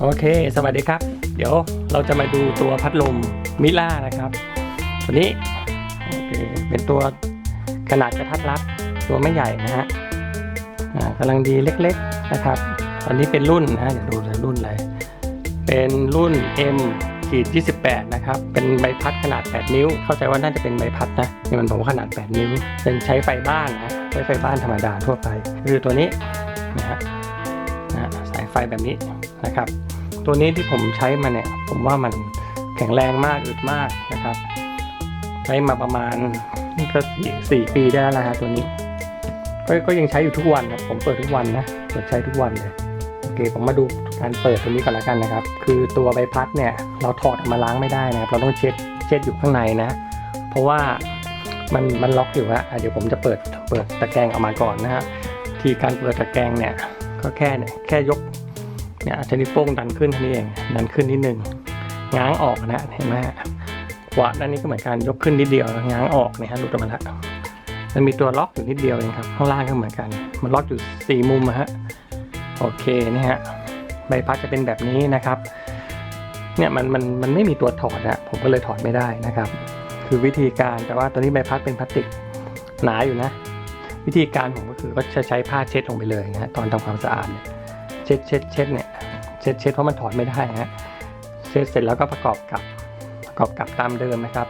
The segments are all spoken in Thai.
โอเค สวัสดีครับ เดี๋ยวเราจะมาดูตัวพัดลมมิล่านะครับ ตัวนี้โอเคเป็นตัวขนาดกระทัดรัดตัวไม่ใหญ่นะฮะกำลังดีเล็กๆนะครับตอนนี้เป็นรุ่นนะฮะเดี๋ยวดูเลยรุ่นอะไรเป็นรุ่น M ขีด28 นะครับ เป็นใบพัดขนาด 8 นิ้ว เข้าใจว่าน่าจะเป็นใบพัดนะนี่มันบอกว่าขนาด 8 นิ้ว เป็นใช้ไฟบ้านนะ ใช้ไฟบ้านธรรมดาทั่วไป คือตัวนี้นะฮะ ฟแบบนี้นะครับ ตัวนี้ที่ผมใช้มาเนี่ย ผมว่ามันแข็งแรงมากอึดมากนะครับ ใช้มาประมาณนี่ก็สี่ปีได้แล้วนะฮะตัวนี้ก็ก็ยังใช้อยู่ทุกวันครับผมเปิดทุกวันนะเปิดใช้ทุกวันเลยโอเคผมมาดูการเปิดตัวนี้ก่อนละกันนะครับ คือตัวใบพัดเนี่ย เราถอดออกมาล้างไม่ได้นะครับ เราต้องเช็ดเช็ดอยู่ข้างในนะ เพราะว่ามันมันล็อกอยู่ฮะอะเดี๋ยวผมจะเปิดเปิดตะแกรงออกมาก่อนนะฮะที่การเปิดตะแกรงเนี่ยก็แค่เนี่ยแค่ยก เนี่ยใช้นิ้โป้งดันขึ้นท่านี้เองดันขึ้นนิดนึงง้างออกนะเห็นไหมฮะขวาด้านนี้ก็เหมือนกันยกขึ้นนิดเดียวง้างออกนี่ยฮะหลุดออกมาล้วมันมีตัวล็อกอยู่นิดเดียวเองครับข้างล่างก็เหมือนกัน มันล็อกอยู่สี่มุมอะฮะโอเคนี่ฮะใบพัดจะเป็นแบบนี้นะครับเนี่ยมันมันมันไม่มีตัวถอดอะผมก็เลยถอดไม่ได้นะครับ คือวิธีการแต่ว่าตัวนี้ใบพัดเป็นพลาสติกหนาอยู่นะ วิธีการผมก็คือก็จะใช้ผ้าเช็ดลงไปเลยนะฮะตอนทำความสะอาดเนี่ย เช็ดเช็ดเช็ดเนี่ยเช็ดเช็ดเพราะมันถอดไม่ได้ฮะเช็ดเสร็จแล้วก็ประกอบกับประกอบกับตามเดิมนะครับ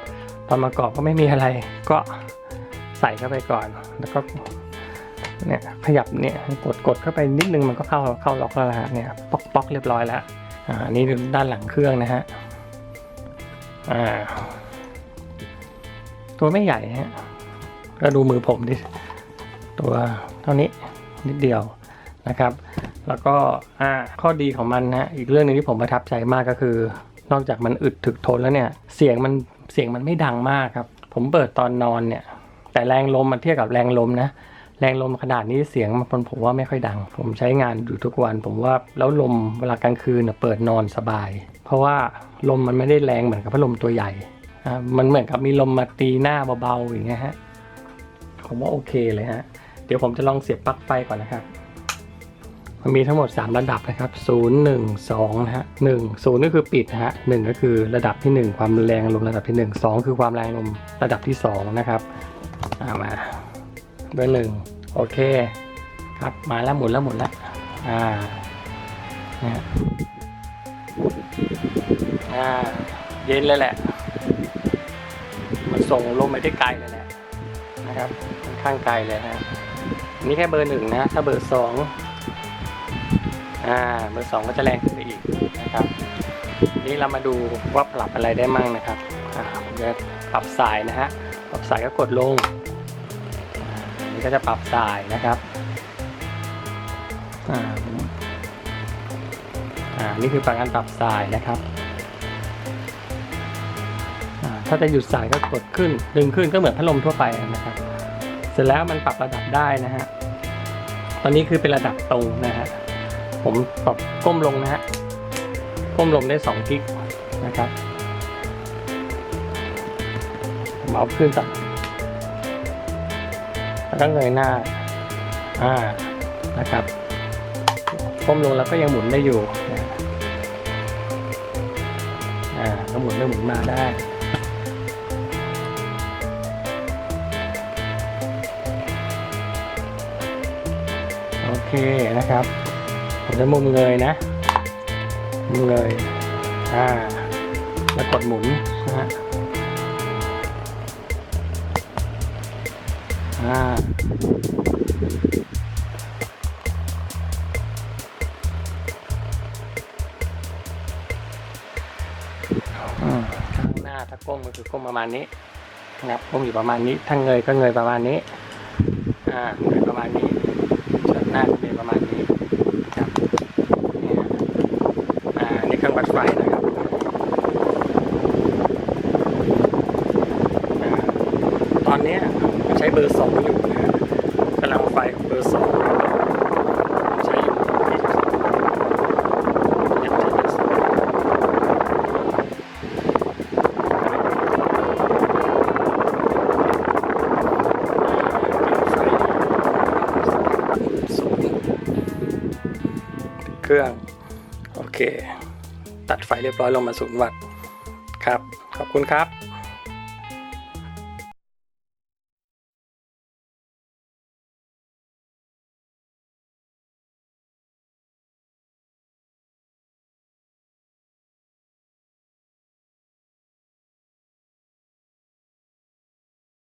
ตอนประกอบก็ไม่มีอะไรก็ใส่เข้าไปก่อน แล้วก็เนี่ยขยับเนี่ยกดกดเข้าไปนิดนึงมันก็เข้าเข้าล็อกแล้วนะฮะเนี่ยป๊อกป๊อกเรียบร้อยแล้วอ่านนี่ด้านหลังเครื่องนะฮะอ่าตัวไม่ใหญ่ฮะก็ดูมือผมดิตัวเท่านี้นิดเดียวนะครับ แล้วก็อ่าข้อดีของมันนะอีกเรื่องหนึงที่ผมประทับใจมากก็คือ นอกจากมันอึดถึกทนแล้วเนี่ย เสียงมันเสียงมันไม่ดังมากครับ ผมเปิดตอนนอนเนี่ย แต่แรงลมมันเทียบกับแรงลมนะแรงลมขนาดนี้เสียงมันผมว่าไม่ค่อยดัง ผมใช้งานอยู่ทุกวัน ผมว่าแล้วลมเวลากลางคืนเปิดนอนสบาย เพราะว่าลมมันไม่ได้แรงเหมือนกับพัดลมตัวใหญ่อ่ามันเหมือนกับมีลมมาตีหน้าเบาๆอย่างเงี้ยฮะผมว่าโอเคเลยฮะ เดี๋ยวผมจะลองเสียบปลั๊กไฟก่อนนะครับ มันมีทั้งหมด 3 ระดับนะครับ 0 1 2นะฮะ1 0ก็คือปิดนะฮะ1ก็คือระดับที่ 1 ความแรงลมระดับที่ 1 2 คือความแรงลมระดับที่ 2 นะครับอ่ามาเบอร์หนึ่งโอเคครับมาแล้วหมุนแล้วหมุนแล้วอ่านะฮะอ่าเย็นเลยแหละ มันส่งลมไปได้ไกลเลยแหละนะครับค่อนข้างไกลเลยนะฮะนี่แค่เบอร์หนึ่งนะถ้าเบอร์สอง อ่าเบอร์สองก็จะแรงขึ้นไปอีกนะครับนี้เรามาดูว่าปรับอะไรได้มั่งนะครับอ่าผมจะปรับสายนะฮะปรับสายก็กดลงอันนี้ก็จะปรับสายนะครับอ่าอ่านี่คือปรับการปรับสายนะครับอ่าถ้าจะหยุดสายก็กดขึ้น ดึงขึ้นก็เหมือนพัดลมทั่วไปนะครับ เสร็จแล้วมันปรับระดับได้นะฮะ ตอนนี้คือเป็นระดับตรงนะฮะ ผมปรับก้มลงนะฮะ ก้มลงได้2กิกนะครับผมเอาขึ้นก่อนแล้วก็เงยหน้า อ่า นะครับ ก้มลงแล้วก็ยังหมุนได้อยู่ อ่าก็หมุนได้หมุนมาได้โอเคนะครับ ผมจะมุมเงยนะ มุมเงยอ่า แล้วกดหมุนนะฮะอ่าข้างหน้าถ้าก้มก็คือก้มประมาณนี้นะครับก้มอยู่ประมาณนี้ถ้าเงยก็เงยประมาณนี้ อ่าเงยประมาณนี้ น้าก็เงยประมาณนี้ครับนี่ยอ่านี่เครื่องวัดไฟนะครับอ่าตอนนี้ใช้เบอร์สองอยู่นะฮะกำลังไฟของเบอร์สอง ครื่อง โอเค ตัดไฟเรียบร้อยลงมาศูนย์วัตต์ครับ ขอบคุณครับ